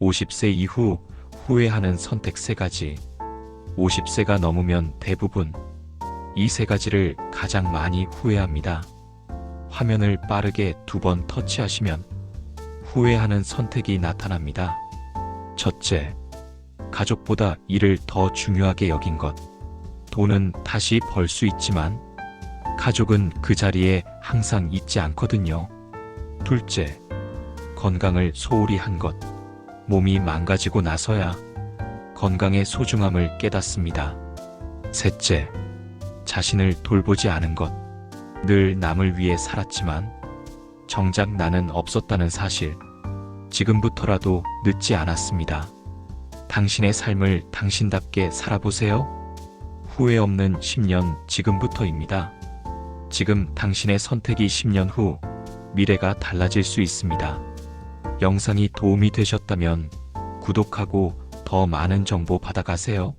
50세 이후 후회하는 선택 세가지 50세가 넘으면 대부분 이 세 가지를 가장 많이 후회합니다. 화면을 빠르게 두 번 터치하시면 후회하는 선택이 나타납니다. 첫째, 가족보다 일을 더 중요하게 여긴 것. 돈은 다시 벌 수 있지만 가족은 그 자리에 항상 있지 않거든요. 둘째, 건강을 소홀히 한 것. 몸이 망가지고 나서야 건강의 소중함을 깨닫습니다. 셋째, 자신을 돌보지 않은 것. 늘 남을 위해 살았지만 정작 나는 없었다는 사실. 지금부터라도 늦지 않았습니다. 당신의 삶을 당신답게 살아보세요. 후회 없는 10년 지금부터입니다. 지금 당신의 선택이 10년 후 미래가 달라질 수 있습니다. 영상이 도움이 되셨다면 구독하고 더 많은 정보 받아가세요.